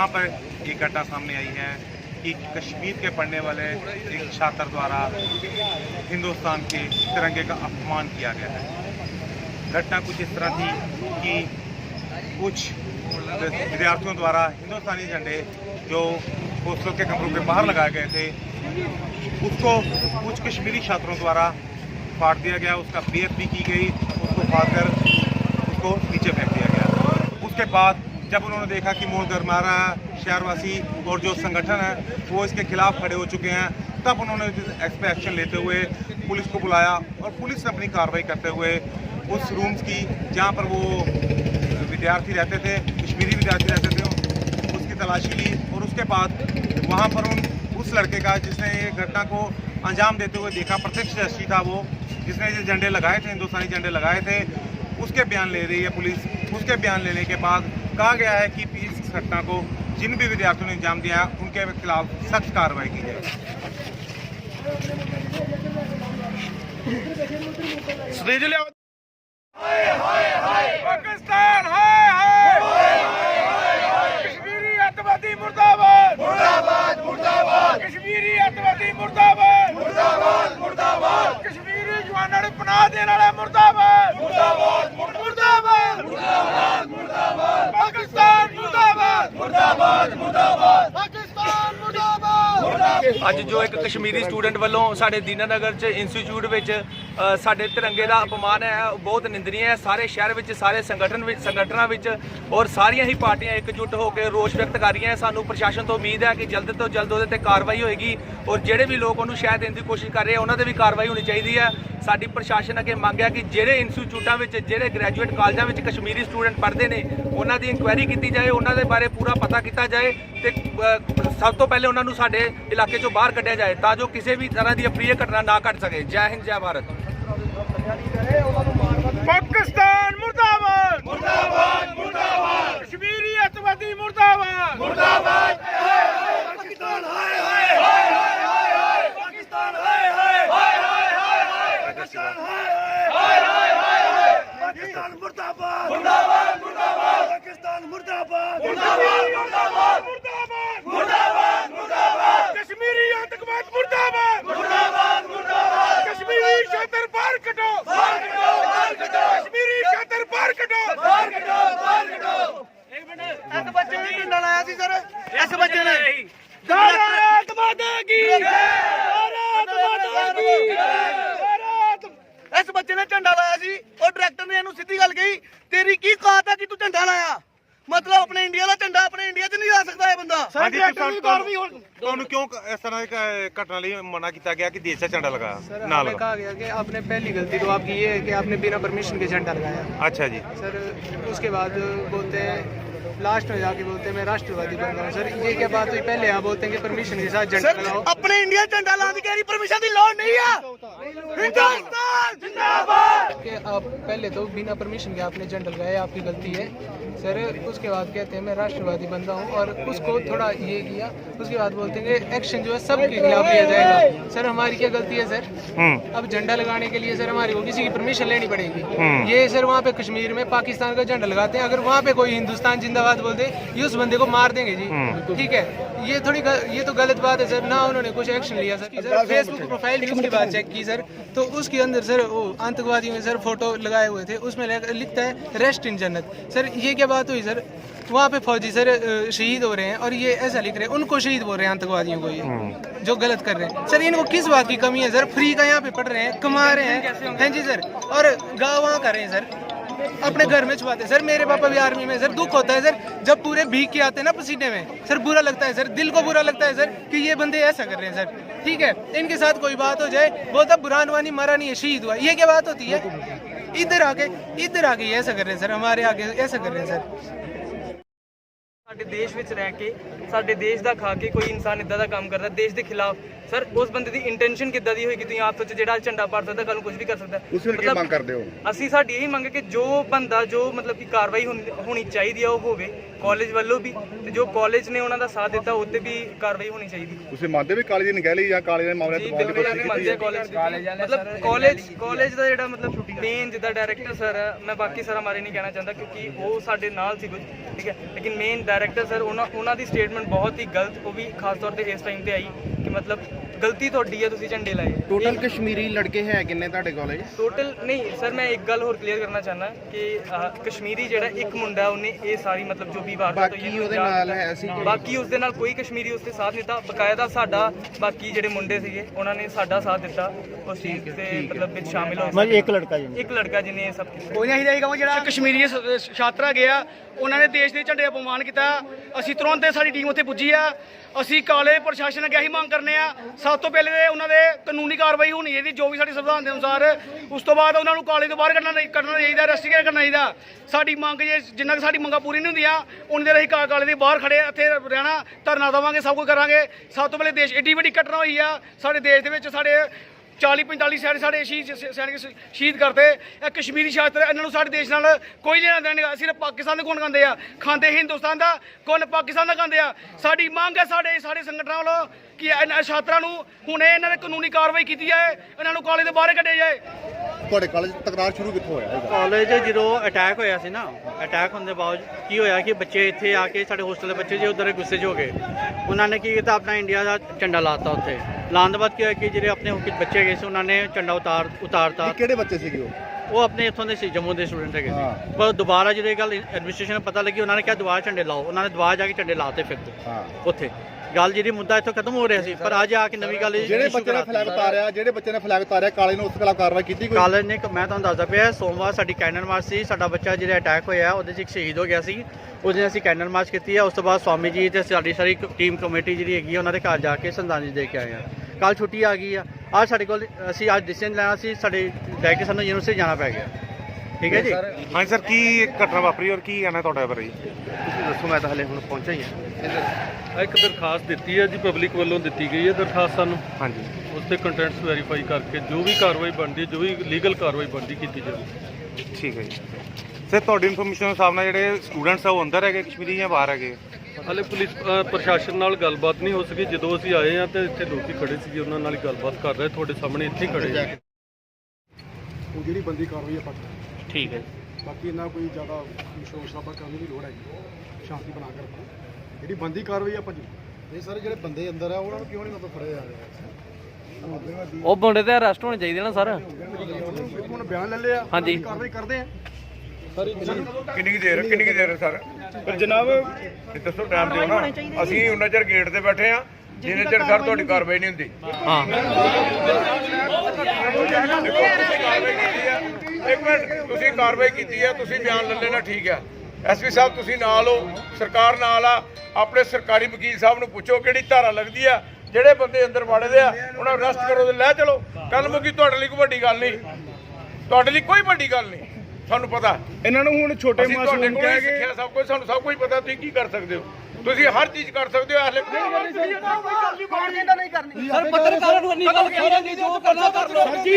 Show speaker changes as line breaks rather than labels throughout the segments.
وہاں پر یہ گھٹنا سامنے آئی ہے کہ کشمیر کے پڑھنے والے ایک چھاتر دوارا ہندوستان کے ترنگے کا اپمان کیا گیا ہے۔ گھٹنا کچھ اس طرح تھی کہ کچھ ودیارتھیوں دوارا ہندوستانی جھنڈے جو ہوسٹل کے کمروں کے باہر لگائے گئے تھے، اس کو کچھ کشمیری چھاتروں دوارا پھاڑ دیا گیا، اس کا بیت بھی کی گئی، اس کو پھاڑ کر اس کو نیچے پھینک دیا گیا۔ اس کے بعد جب انہوں نے دیکھا کہ مور ہے شہر واسی اور جو سنگٹھن ہے وہ اس کے خلاف کھڑے ہو چکے ہیں، تب انہوں نے ایکس پہ ایکشن لیتے ہوئے پولیس کو بلایا اور پولیس نے اپنی کاروائی کرتے ہوئے اس رومز کی، جہاں پر وہ ودیارتھی رہتے تھے، کشمیری ودیارتھی رہتے تھے، اس کی تلاشی لی اور اس کے بعد وہاں پر ان، اس لڑکے کا جس نے یہ گھٹنا کو انجام دیتے ہوئے دیکھا، پرتیکش دشی تھا وہ، جس نے یہ جھنڈے لگائے تھے، ہندوستانی جھنڈے لگائے تھے، اس کے بیان لے رہی ہے پولیس، اس کے بیان لینے کے بعد کہا گیا
ہے کہ اس گھٹنا کو جن بھی ودیارتھیوں نے انجام دیا ان کے خلاف سخت کاروائی کی جائے پاکستان کشمیری کشمیری کشمیری پناہ دینے والے مرداباد۔ مرداباد۔ ਮੁਰਦਾਬਾਦ ਮੁਰਦਾਬਾਦ। ਪਾਕਿਸਤਾਨ ਮੁਰਦਾਬਾਦ।
ਅੱਜ ਜੋ ਇੱਕ ਕਸ਼ਮੀਰੀ ਸਟੂਡੈਂਟ ਵੱਲੋਂ ਸਾਡੇ ਦੀਨਾਨਗਰ ਚ ਇੰਸਟੀਚਿਊਟ ਵਿੱਚ ਸਾਡੇ ਤਿਰੰਗੇ ਦਾ ਅਪਮਾਨ ਹੈ, ਉਹ ਬਹੁਤ ਨਿੰਦਨੀय ਹੈ। ਸਾਰੇ ਸ਼ਹਿਰ ਵਿੱਚ, ਸਾਰੇ ਸੰਗਠਨ ਵਿੱਚ, ਸੰਗਠਨਾਂ ਵਿੱਚ ਔਰ ਸਾਰੀਆਂ ਹੀ ਪਾਰਟੀਆਂ ਇਕਜੁੱਟ ਹੋ ਕੇ ਰੋਸ ਵਿਅਕਤ ਕਰ ਰਹੀਆਂ ਸਾਨੂੰ ਪ੍ਰਸ਼ਾਸਨ ਤੋਂ ਉਮੀਦ ਹੈ ਕਿ ਜਲਦ ਤੋਂ ਜਲਦ ਉਹਦੇ ਤੇ ਕਾਰਵਾਈ ਹੋਏਗੀ ਔਰ ਜਿਹੜੇ ਵੀ ਲੋਕ ਉਹਨੂੰ ਸ਼ਹਿ ਦੇਣ ਦੀ ਕੋਸ਼ਿਸ਼ ਕਰ ਰਹੇ ਆ, ਉਹਨਾਂ ਤੇ ਵੀ ਕਾਰਵਾਈ ਹੋਣੀ ਚਾਹੀਦੀ ਹੈ। ਸਾਡੀ ਪ੍ਰਸ਼ਾਸਨ ਅੱਗੇ ਮੰਗ ਹੈ ਕਿ ਜਿਹੜੇ ਇੰਸਟੀਚਿਊਟਾਂ ਵਿੱਚ, ਜਿਹੜੇ ਗ੍ਰੈਜੂਏਟ ਕਾਲਜਾਂ ਵਿੱਚ ਕਸ਼ਮੀਰੀ ਸਟੂਡੈਂਟ ਪੜ੍ਹਦੇ ਨੇ, ਉਹਨਾਂ ਦੀ ਇਨਕੁਆਇਰੀ ਕੀਤੀ ਜਾਏ, ਉਹਨਾਂ ਦੇ ਬਾਰੇ ਪੂਰਾ ਪਤਾ ਕੀਤਾ ਜਾਏ ਤੇ ਸਭ ਤੋਂ ਪਹਿਲੇ ਉਹਨਾਂ ਨੂੰ ਸਾਡੇ ਇਲਾਕੇ ਚੋਂ ਬਾਹਰ ਕੱਢਿਆ ਜਾਏ ਤਾਂ ਜੋ ਕਿਸੇ ਵੀ ਤਰ੍ਹਾਂ ਦੀ ਅਪਰੀय ਘਟਨਾ ਨਾ ਘਟ ਸਕੇ ਜੈ ਹਿੰਦ ਜੈ ਭਾਰਤ
ਪਾਕਿਸਤਾਨ ਮੁਰਦਾਬਾਦ ਮੁਰਦਾਬਾਦ ਮੁਰਦਾਬਾਦ ਕਸ਼ਮੀਰੀ ਅੱਤਵਾਦੀ ਮੁਰਦਾਬਾਦ ਮੁਰਦਾਬਾਦ ਪਾਕਿਸਤਾਨ ਹਾਏ ਹਾਏ ਹਾਏ ਹਾਏ ਹਾਏ ਪਾਕਿਸਤਾਨ ਹਾਏ ਹਾਏ ਹਾਏ ਹਾਏ ਹਾਏ ਪਾਕਿਸਤਾਨ ਹਾਏ ਹਾਏ ਹਾਏ ਹਾਏ ਪਾਕਿਸਤਾਨ ਮੁਰਦਾਬਾਦ ਮੁਰਦਾਬਾਦ ਮੁਰਦਾਬਾਦ ਪਾਕਿਸਤਾਨ ਮੁਰਦਾਬਾਦ ਮੁਰਦਾਬਾਦ ਮੁਰਦਾਬਾਦ ਮੁਰਦਾਬਾਦ ਕਸ਼ਮੀਰੀ ਆਤੰਕਵਾਦ ਮੁਰਦਾਬਾਦ ਮੁਰਦਾਬਾਦ ਮੁਰਦਾਬਾਦ ਕਸ਼ਮੀਰੀ ਸ਼ਾਤਰ ਬਾਹਰ ਕੱਢੋ ਬਾਹਰ ਕੱਢੋ ਬਾਹਰ ਕੱਢੋ ਕਸ਼ਮੀਰੀ ਸ਼ਾਤਰ ਬਾਹਰ ਕੱਢੋ ਬਾਹਰ ਕੱਢੋ ਬਾਹਰ ਕੱਢੋ
ਇਸ ਬੱਚੇ ਨੇ ਝੰਡਾ ਲਾਇਆ ਸੀ ਸਰ ਇਸ ਬੱਚੇ ਨੇ
ਭਾਰਤ ਮਾਤਾ ਕੀ ਭਾਰਤ ਮਾਤਾ ਕੀ ਭਾਰਤ
ਇਸ ਬੱਚੇ ਨੇ ਝੰਡਾ ਲਾਇਆ ਸੀ ਉਹ ਡਾਇਰੈਕਟਰ ਨੇ ਇਹਨੂੰ ਸਿੱਧੀ ਗੱਲ ਕਹੀ ਤੇਰੀ ਕੀ ਕਾਤ ਹੈ ਕਿ ਤੂੰ ਝੰਡਾ ਲਾਇਆ ਮਤਲਬ ਆਪਣੇ ਇੰਡੀਆ ਦਾ ਝੰਡਾ ਆਪਣੇ ਇੰਡੀਆ 'ਚ ਨਹੀਂ ਲਾ ਸਕਦਾ ਇਹ ਬੰਦਾ
ਹਾਂਜੀ
ਡਾਇਰੈਕਟਰ ਦੀ ਕਾਰਵਾਈ ਹੁਣ
ਤੁਹਾਨੂੰ ਕਿਉਂ ਕ- ਇਸ ਤਰ੍ਹਾਂ ਦੀ ਕ- ਘਟਨਾ ਲਈ ਮਨਾ ਕੀਤਾ ਗਿਆ ਕਿ ਦੇਸ਼ ਦਾ ਝੰਡਾ ਲਗਾਇਆ
सर
ਨਾ
हमें
ਲਗਾ
कहा गया कि आपने पहली गलती तो आपकी ये है कि आपने बिना परमिशन के झंडा लगाया
अच्छा जी
सर उसके बाद बोलते हैं लास्ट में जाके बोलते हैं मैं राष्ट्रवादी बन रहा हूँ सर ये क्या बात हुई पहले आप बोलते हैं कि परमिशन के साथ झंडा
ਸਰ
लगाओ
ਆਪਣੇ ਇੰਡੀਆ 'ਚ ਝੰਡਾ ਲਾਉਣ ਦੀ ਕਿਹੜੀ ਪਰਮਿਸ਼ਨ ਦੀ ਲੋੜ ਨਹੀਂ ਆ آپ پہلے
تو بنا پرمیشن کے آپ نے جنڈل گئے آپ کی غلطی ہے۔ سر اس کے بعد کہتے ہیں میں راشٹر وادی بندہ ہوں اور اس کو تھوڑا یہ کیا اس کے بعد بولتے ہیں کہ ایکشن جو ہے سب کے خلاف لیا جائے گا۔ سر
ہماری
کیا غلطی ہے سر اب جھنڈا لگانے کے لیے سر ہماری کو کسی
کی
پرمیشن لینی پڑے گی۔ یہ سر وہاں پہ کشمیر میں پاکستان کا جھنڈا لگاتے ہیں۔ اگر وہاں پہ کوئی ہندوستان زندہ باد بولتے یہ اس بندے
کو
مار دیں گے جی۔ ٹھیک ہے؟ یہ تھوڑی یہ تو غلط بات ہے سر نہ انہوں نے کچھ ایکشن لیا سر۔ فیس بک پروفائل کی بات چیک کی سر۔ تو اس کے اندر سر وہ آتنکوادی میں سر فوٹو لگائے ہوئے تھے۔ اس میں لکھتا ہے ریسٹ ان جنت سر یہ کیا بات ہوئی سر؟ وہاں پہ فوجی سر شہید ہو رہے ہیں اور یہ ایسا لکھ رہے ہیں ان کو شہید بول رہے ہیں آتنکوادیوں کو یہ جو غلط کر رہے ہیں۔ سر ان کو کس بات کی کمی ہے سر؟ فری کا یہاں پہ پڑھ رہے ہیں کما رہے ہیں۔ ہاں جی سر۔ اور گاہ وہاں کر رہے ہیں سر۔ اپنے گھر میں چھپاتے سر، میرے پاپا بھی آرمی میں سر، دکھ ہوتا ہے۔ سر، جب پورے بھیگ کے آتے ہیں نا پسینے میں، سر، برا لگتا ہے۔ سر، دل کو برا لگتا ہے، سر، کہ یہ بندے ایسا کر رہے ہیں۔ سر، ٹھیک ہے، ان کے ساتھ کوئی بات ہو جائے، وہ تب بران وانی مرا نہیں ہے شہید ہوا۔ یہ کیا بات ہوتی ہے؟ ادھر آ کے ادھر آ کے ایسا کر رہے ہیں۔ سر، ہمارے آگے ایسا کر رہے ہیں۔
سر ਸਾਡੇ ਦੇਸ਼ ਵਿੱਚ ਰਹਿ ਕੇ ਸਾਡੇ ਦੇਸ਼ ਦਾ ਖਾ ਕੇ ਕੋਈ ਇਨਸਾਨ ਇਦਾਂ ਦਾ ਕੰਮ ਕਰਦਾ ਦੇਸ਼ ਦੇ ਖਿਲਾਫ। ਸਰ ਉਸ ਬੰਦੇ ਦੀ ਇੰਟੈਂਸ਼ਨ ਕਿੱਦਾਂ ਦੀ ਹੋਏਗੀ ਤੁਸੀਂ ਆਪ ਸੋਚੋ ਜਿਹੜਾ ਝੰਡਾ ਪਾੜ ਸਕਦਾ ਕੱਲ ਨੂੰ ਕੁਝ ਵੀ ਕਰ ਸਕਦਾ।
ਉਸ ਵੇਲੇ ਕੀ
ਮਤਲਬ
ਮੰਗ ਕਰਦੇ ਹੋ?
ਅਸੀਂ ਸਾਡੀ ਇਹੀ ਮੰਗ ਹੈ ਕਿ ਜੋ ਬੰਦਾ ਜੋ ਮਤਲਬ ਕਿ ਕਾਰਵਾਈ ਹੋਣੀ ਹੋਣੀ ਚਾਹੀਦੀ ਆ ਉਹ ਹੋਵੇ ਕਾਲਜ ਵੱਲੋਂ ਵੀ ਤੇ ਜੋ ਕਾਲਜ ਨੇ ਉਹਨਾਂ ਦਾ ਸਾਥ ਦਿੱਤਾ ਉੱਤੇ ਵੀ ਕਾਰਵਾਈ ਹੋਣੀ ਚਾਹੀਦੀ।
ਤੁਸੀਂ ਮੰਨਦੇ ਵੀ ਕਾਲਜ ਦੀ ਨਿਗਹਿਲੀ ਜਾਂ ਕਾਲਜ ਦੇ ਮਾਮਲੇ
ਜੀ
ਤੋਂ ਬਾਅਦ
ਬਿਲਕੁਲ ਅਸੀਂ ਮੰਨਦੇ ਕਾਲਜ ਮਤਲਬ ਕਾਲਜ ਕਾਲਜ ਦਾ ਜਿਹੜਾ ਮਤਲਬ ਮੇਨ ਜਿੱਦਾਂ ਡਾਇਰੈਕਟਰ ਸਰ ਹੈ ਮੈਂ ਬਾਕੀ ਸਾਰਾ ਮਾਰੇ ਨਹੀਂ ਕਹਿਣਾ ਚਾਹੁੰਦਾ ਕਿਉਂਕਿ ਉਹ ਸਾਡੇ ਨਾਲ ਸੀ ਕੁਝ ਠੀਕ ਹੈ? ਲੇਕਿਨ ਮੇਨ ਡਾਇਰੈਕਟਰ ਸਰ ਉਹਨਾਂ ਉਹਨਾਂ ਦੀ ਸਟੇਟਮੈਂਟ ਬਹੁਤ ਹੀ ਗਲਤ, ਉਹ ਵੀ ਖਾਸ ਤੌਰ ਤੇ ਇਸ ਟਾਈਮ ਤੇ ਆਈ ਕਿ ਮਤਲਬ ਗਲਤੀ ਤੁਹਾਡੀ ਹੈ ਤੁਸੀਂ ਝੰਡੇ ਲਾਏ
ਟੋਟਲ ਕਸ਼ਮੀਰੀ ਲੜਕੇ ਹੈ ਕਿੰਨੇ ਤੁਹਾਡੇ ਕਾਲਜ
ਟੋਟਲ ਨਹੀਂ ਸਰ ਮੈਂ ਇੱਕ ਗੱਲ ਹੋਰ ਕਲੀਅਰ ਕਰਨਾ ਚਾਹਨਾ ਕਿ ਅਹ, ਕਸ਼ਮੀਰੀ ਜਿਹੜਾ ਇੱਕ ਮੁੰਡਾ ਉਹਨੇ ਇਹ ਸਾਰੀ ਮਤਲਬ ਜੋ ਵੀ ਵਾਰਦਾਤ ਹੋਈ
ਬਾਕੀ
ਹੈ,
ਉਹਦੇ
ਜਾਂ-
ਨਾਲ ਹੈ ਸੀ ਜਿਹੜੇ-
ਬਾਕੀ ਉਸ ਦੇ ਨਾਲ ਕੋਈ ਕਸ਼ਮੀਰੀ ਉਸ ਦੇ ਸਾਥ ਨਹੀਂ ਦਿੱਤਾ। ਬਕਾਇਦਾ ਸਾਡਾ ਬਾਕੀ ਜਿਹੜੇ ਮੁੰਡੇ ਸੀਗੇ ਉਹਨਾਂ ਨੇ ਸਾਡਾ ਸਾਥ ਦਿੱਤਾ। ਉਸ ਚੀਜ਼ ਤੇ ਮਤਲਬ ਵਿੱਚ ਸ਼ਾਮਿਲ ਹੋਏ ਮੈਂ ਇੱਕ ਲੜਕਾ ਜੀ। ਇੱਕ ਲੜਕਾ ਜਿਹਨੇ ਇਹ ਸਭ ਕੀਤਾ।
ਕੋਈ ਨਹੀਂ ਰਹੇਗਾ ਜਿਹੜਾ ਕਸ਼ਮੀਰੀ ਸ- ਛਾਤਰਾ ਗਿਆ ਉਹਨਾਂ ਨੇ ਦੇਸ਼ ਦੇ ਝੰਡੇ ਦਾ ਅਪਮਾਨ ਕੀਤਾ ਅਸੀਂ ਤੁਰੰਤ ਸਾਡੀ ਟੀਮ ਉੱਥੇ ਪੁੱਜੀ ਆ। ਅਸੀਂ ਕਾਲਜ ਪ੍ਰਸ਼ਾਸਨ ਅੱਗੇ ਹੀ ਮੰਗ ਕਰਨੇ ਆ। ਸਭ ਤੋਂ ਪਹਿਲੇ ਤੇ ਉਹਨਾਂ ਦੇ ਕਾਨੂੰਨੀ ਕਾਰਵਾਈ ਹੋਣੀ ਚਾਹੀਦੀ ਜੋ ਵੀ ਸਾਡੀ ਸੰਵਿਧਾਨ ਦੇ ਅਨੁਸਾਰ। ਉਸ ਤੋਂ ਬਾਅਦ ਉਹਨਾਂ ਨੂੰ ਕਾਲਜ ਤੋਂ ਬਾਹਰ ਕੱਢਣਾ ਨਹੀਂ, ਕੱਢਣਾ ਚਾਹੀਦਾ ਰੈਸਟੀਗੇਟ ਕਰਨਾ ਚਾਹੀਦਾ? ਸਾਡੀ ਮੰਗ ਜੇ, ਜਿੰਨਾ ਕੁ ਸਾਡੀ ਮੰਗਾਂ ਪੂਰੀ ਨਹੀਂ ਹੁੰਦੀਆਂ ਉਨੀ ਦੇਰ ਅਸੀਂ ਕਾ- ਕਾਲਜ ਦੇ ਬਾਹਰ ਖੜੇ ਇੱਥੇ ਰਹਿਣਾ, ਧਰਨਾ ਦੇਵਾਂਗੇ, ਸਭ ਕੁਝ ਕਰਾਂਗੇ। ਸਭ ਤੋਂ ਪਹਿਲੇ ਦੇਸ਼, ਏਡੀ ਵੱਡੀ ਘਟਨਾ ਹੋਈ ਆ, ਸਾਡੇ ਦੇਸ਼ ਦੇ ਵਿੱਚ ਸਾਡੇ 40 45 ਸੈਨਿਕ ਸਾਡੇ ਸ਼ਹੀਦ ਸੈਨਿਕ ਸ਼ਹੀਦ ਕਰਤੇ ਇਹ ਕਸ਼ਮੀਰੀ ਸ਼ਾਸਤਰ ਇਹਨਾਂ ਨੂੰ ਸਾਡੇ ਦੇਸ਼ ਨਾਲ ਕੋਈ ਲੈਣਾ ਦੇਣਾ ਨਹੀਂ ਸਿਰਫ ਪਾਕਿਸਤਾਨ ਦੇ ਗੁਣ ਗਾਉਂਦੇ ਆ। ਖਾਂਦੇ ਹਿੰਦੁਸਤਾਨ ਦਾ ਗੁਣ ਪਾਕਿਸਤਾਨ ਦਾ ਗਾਉਂਦੇ ਆ। ਸਾਡੀ ਮੰਗ ਹੈ ਸਾਡੇ ਸਾਰੇ ਸੰਗਠਨਾਂ ਵੱਲੋਂ ਕਿ ਇਹਨਾਂ ਛਾਤਰਾਂ ਨੂੰ ਹੁਣੇ ਇਹਨਾਂ ਦੇ ਕਾਨੂੰਨੀ ਕਾਰਵਾਈ ਕੀਤੀ ਜਾਏ ਇਹਨਾਂ ਨੂੰ ਕਾਲਜ ਦੇ ਬਾਹਰ ਕੱਢਿਆ ਜਾਏ।
ਤੁਹਾਡੇ ਕਾਲਜ ਤਕਰਾਰ ਸ਼ੁਰੂ ਕਿੱਥੋਂ ਹੋਇਆ ਇਹਦਾ?
ਕਾਲਜ ਜਦੋਂ ਅਟੈਕ ਹੋਇਆ ਸੀ ਨਾ ਅਟੈਕ ਹੋਣ ਦੇ ਬਾਅਦ ਕੀ ਹੋਇਆ ਕਿ ਬੱਚੇ ਇੱਥੇ ਆ ਕੇ ਸਾਡੇ ਹੋਸਟਲ ਦੇ ਬੱਚੇ ਜੇ ਉਧਰ ਗੁੱਸੇ 'ਚ ਹੋ ਗਏ। ਉਹਨਾਂ ਨੇ ਕੀ ਕੀਤਾ ਆਪਣਾ ਇੰਡੀਆ ਦਾ ਝੰਡਾ ਲਾਤਾ ਉੱਥੇ। ਲਾਉਣ ਤੋਂ ਬਾਅਦ ਕੀ ਹੋਇਆ ਕਿ ਜਿਹੜੇ ਆਪਣੇ ਕੁਝ ਬੱਚੇ ਗਏ ਸੀ ਉਹਨਾਂ ਨੇ ਝੰਡਾ ਉਤਾਰ ਉਤਾਰਤਾ।
ਕਿਹੜੇ ਬੱਚੇ ਸੀਗੇ ਉਹ?
ਉਹ ਆਪਣੇ ਇੱਥੋਂ ਦੇ ਸੀ ਜੰਮੂ ਦੇ ਸਟੂਡੈਂਟ ਹੈਗੇ। ਸੀ। ਪਰ ਦੁਬਾਰਾ ਜਦੋਂ ਇਹ ਗੱਲ ਐਡਮਿਨਿਸਟ੍ਰੇਸ਼ਨ ਨੂੰ ਪਤਾ ਲੱਗੀ ਉਹਨਾਂ ਨੇ ਕਿਹਾ ਦੁਬਾਰਾ ਝੰਡੇ ਲਾਓ। ਉਹਨਾਂ ਨੇ ਦੁਬਾਰਾ ਜਾ ਕੇ ਝੰਡੇ ਲਾਤੇ ਫਿਰ ਤੋਂ। ਉੱਥੇ। ਗੱਲ ਜਿਹੜੀ ਮੁੱਦਾ ਇੱਥੋਂ ਖਤਮ ਹੋ ਰਿਹਾ ਸੀ ਪਰ ਅੱਜ ਆ ਕੇ ਨਵੀਂ ਗੱਲ
ਜਿਹੜੇ ਬੱਚੇ ਨੇ। ਫਲੈਗ ਉਤਾਰਿਆ ਜਿਹੜੇ ਬੱਚੇ ਨੇ ਫਲੈਗ ਉਤਾਰਿਆ ਕਾਲਜ ਨੇ ਉਸ ਖਿਲਾਫ ਕਾਰਵਾਈ ਕੀਤੀ ਕੋਈ?
ਕਾਲਜ ਨੇ ਮੈਂ ਤੁਹਾਨੂੰ ਦੱਸਦਾ ਪਿਆ ਸੋਮਵਾਰ ਸਾਡੀ ਕੈਂਡਲ ਮਾਰਚ ਸੀ ਸਾਡਾ ਬੱਚਾ ਜਿਹੜਾ ਅਟੈਕ ਹੋਇਆ ਉਹਦੇ 'ਚ ਇੱਕ ਸ਼ਹੀਦ ਹੋ ਗਿਆ ਸੀ। ਉਸ ਦਿਨ ਅਸੀਂ ਕੈਂਡਲ ਮਾਰਚ ਕੀਤੀ ਹੈ ਉਸ ਤੋਂ ਬਾਅਦ ਸਵਾਮੀ ਜੀ ਤੇ ਸਾਡੀ ਸਾਰੀ ਟੀਮ ਕਮੇਟੀ ਜਿਹੜੀ ਹੈਗੀ ਉਹਨਾਂ ਦੇ ਘਰ ਜਾ ਕੇ ਸੰਦਾਨੀ ਦੇ ਕੇ ਆਏ ਆ। ਕੱਲ ਛੁੱਟੀ ਆ ਗਈ ਆ। ਅੱਜ ਸਾਡੇ ਕੋਲ ਅਸੀਂ ਅੱਜ ਡਿਸੀਜਨ ਲੈਣਾ ਸੀ ਸਾਡੇ ਲੈ ਕੇ ਸਾਨੂੰ ਯੂਨੀਵਰਸਿਟੀ ਜਾਣਾ ਪੈ ਗਿਆ। ਠੀਕ ਹੈ ਜੀ?
ਹਾਂਜੀ ਸਰ ਕੀ ਘਟਨਾ ਵਾਪਰੀ ਔਰ ਕੀ ਕਹਿਣਾ ਤੁਹਾਡਾ ਬਾਰੇ?
ਤੁਸੀਂ ਦੱਸੋ ਮੈਂ ਤਾਂ ਹਲੇ ਹੁਣ ਪਹੁੰਚਾ ਹੀ ਹਾਂ।
ਇੱਕ ਦਰਖਾਸਤ ਦਿੱਤੀ ਹੈ ਜੀ ਪਬਲਿਕ ਵੱਲੋਂ ਦਿੱਤੀ ਗਈ ਹੈ ਦਰਖਾਸਤ ਸਾਨੂੰ।
ਹਾਂਜੀ।
ਉਸ ਤੇ ਕੰਟੈਂਟਸ ਵੈਰੀਫਾਈ ਕਰਕੇ ਜੋ ਵੀ ਕਾਰਵਾਈ ਬਣਦੀ ਜੋ ਵੀ ਲੀਗਲ ਕਾਰਵਾਈ ਬਣਦੀ ਕੀਤੀ ਜਾਵੇ।
ਠੀਕ ਹੈ ਜੀ। ਸਰ ਤੁਹਾਡੀ ਇਨਫੋਰਮੇਸ਼ਨ ਦੇ ਹਿਸਾਬ ਨਾਲ ਜਿਹੜੇ ਸਟੂਡੈਂਟਸ ਆ ਉਹ ਅੰਦਰ ਹੈਗੇ ਕਸ਼ਮੀਰੀ ਜਾਂ ਬਾਹਰ ਹੈਗੇ?
ਹਾਲੇ ਪੁਲਿਸ ਅ, ਪ੍ਰਸ਼ਾਸਨ ਨਾਲ ਗੱਲਬਾਤ ਨਹੀਂ ਹੋ ਸਕੀ। ਜਦੋਂ ਅਸੀਂ ਆਏ ਆ ਤੇ ਇੱਥੇ ਲੋਕੀ ਖੜੇ ਸੀਗੇ ਉਹਨਾਂ ਨਾਲ ਹੀ ਗੱਲਬਾਤ ਕਰ ਰਹੇ। ਤੁਹਾਡੇ ਸਾਹਮਣੇ ਇੱਥੇ ਹੀ ਖੜੇ ਆ।
ਉਹ ਜਿਹੜੀ ਬੰਦੀ ਕਾਰਵਾਈ ਆਪਾਂ
ਠੀਕ ਹੈ
ਬਾਕੀ ਇਹਨਾਂ ਕੋਈ ਜ਼ਿਆਦਾ ਸ਼ੋਰ ਸ਼ਰਾਬਾ ਕਰਨ ਦੀ ਲੋੜ ਹੈਗੀ। ਸ਼ਾਂਤੀ ਬਣਾ ਕੇ ਰੱਖੋ। ਜਿਹੜੀ ਬੰਦੀ ਕਾਰਵਾਈ ਆਪਾਂ ਜੀ ਇਹ ਸਾਰੇ ਜਿਹੜੇ ਬੰਦੇ ਅੰਦਰ ਆ ਉਹਨਾਂ ਨੂੰ ਕਿਉਂ ਨਹੀਂ ਮਤਲਬ ਫੜਿਆ ਜਾ ਰਿਹਾ?
ਉਹ ਮੁੰਡੇ ਤੇ ਅਰੈਸਟ ਹੋਣੇ ਚਾਹੀਦੇ ਨਾ ਸਰ।
ਹੁਣ ਬਿਆਨ ਲੈ ਲਿਆ।
ਹਾਂਜੀ।
ਕਾਰਵਾਈ ਕਰਦੇ ਆ।
ਕਿੰਨੀ ਕੁ ਦੇਰ ਕਿੰਨੀ ਕੁ ਦੇਰ ਸਰ? ਪਰ ਜਨਾਬ ਇਹ ਦੱਸੋ ਟਾਈਮ ਦਿਓ ਨਾ। ਅਸੀਂ ਉਹਨਾਂ ਚਿਰ ਗੇਟ ਤੇ ਬੈਠੇ ਆ ਜਿੰਨੇ ਚਿਰ ਸਰ ਤੁਹਾਡੀ ਕਾਰਵਾਈ ਨਹੀਂ ਹੁੰਦੀ।
ਹਾਂ।
ਇੱਕ ਮਿੰਟ ਤੁਸੀਂ ਕਾਰਵਾਈ ਕੀਤੀ ਹੈ ਤੁਸੀਂ ਬਿਆਨ ਲੈ ਲੈਣਾ ਠੀਕ ਹੈ। ਐਸਪੀ ਸਾਹਿਬ ਤੁਸੀਂ ਨਾਲ ਹੋ। ਸਰਕਾਰ ਨਾਲ ਆ। ਆਪਣੇ ਸਰਕਾਰੀ ਵਕੀਲ ਸਾਹਿਬ ਨੂੰ ਪੁੱਛੋ ਕਿਹੜੀ ਧਾਰਾ ਲੱਗਦੀ ਆ। ਜਿਹੜੇ ਬੰਦੇ ਅੰਦਰ ਵੜਦੇ ਆ ਉਹਨਾਂ ਨੂੰ ਅਰੈਸਟ ਕਰੋ ਤੇ ਲੈ ਚਲੋ। ਕੱਲ ਮੁਕੀ ਤੁਹਾਡੇ ਲਈ ਕੋਈ ਵੱਡੀ ਗੱਲ ਨਹੀਂ। ਤੁਹਾਡੇ ਲਈ ਕੋਈ ਵੱਡੀ ਗੱਲ ਨਹੀਂ। ਤੁਹਾਨੂੰ ਪਤਾ। ਇਹਨਾਂ ਨੂੰ ਹੁਣ ਛੋਟੇ ਮਾਸੂਮ ਕਹਿ ਕੇ ਸਿੱਖਿਆ ਸਭ ਕੁਝ ਸਾਨੂੰ ਸਭ ਕੁਝ ਪਤਾ ਤੁਸੀਂ ਕੀ ਕਰ ਸਕਦੇ ਹੋ? ਤੁਸੀਂ ਹਰ ਚੀਜ਼ ਕਰ ਸਕਦੇ ਹੋ ਹਲੇ
ਸਰ ਪੱਤਰਕਾਰਾਂ ਨੂੰ ਇੰਨੀ ਗੱਲ ਕਹਿ ਦੀ ਜੋ ਕਰਨਾ ਕਰ ਲੋ ਜੀ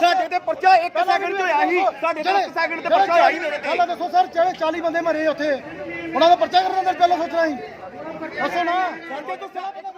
ਸਾਡੇ ਤੇ ਪਰਚਾ 1 ਸੈਕਿੰਡ ਤੇ ਹੋਇਆ ਸੀ। ਸਾਡੇ ਤੇ 1 ਸੈਕਿੰਡ ਤੇ ਪਰਚਾ ਹੋਇਆ ਹੀ ਮੇਰੇ ਤੇ।
ਪਹਿਲਾਂ ਦੱਸੋ ਸਰ ਜਿਹੜੇ 40 ਬੰਦੇ ਮਰੇ ਉੱਥੇ ਉਹਨਾਂ ਦਾ ਪਰਚਾ ਕਰਨ ਦਾ ਪਹਿਲਾਂ ਸੋਚਣਾ ਸੀ। ਦੱਸੋ ਨਾ। ਸਾਡੇ ਤੋਂ ਪਤਾ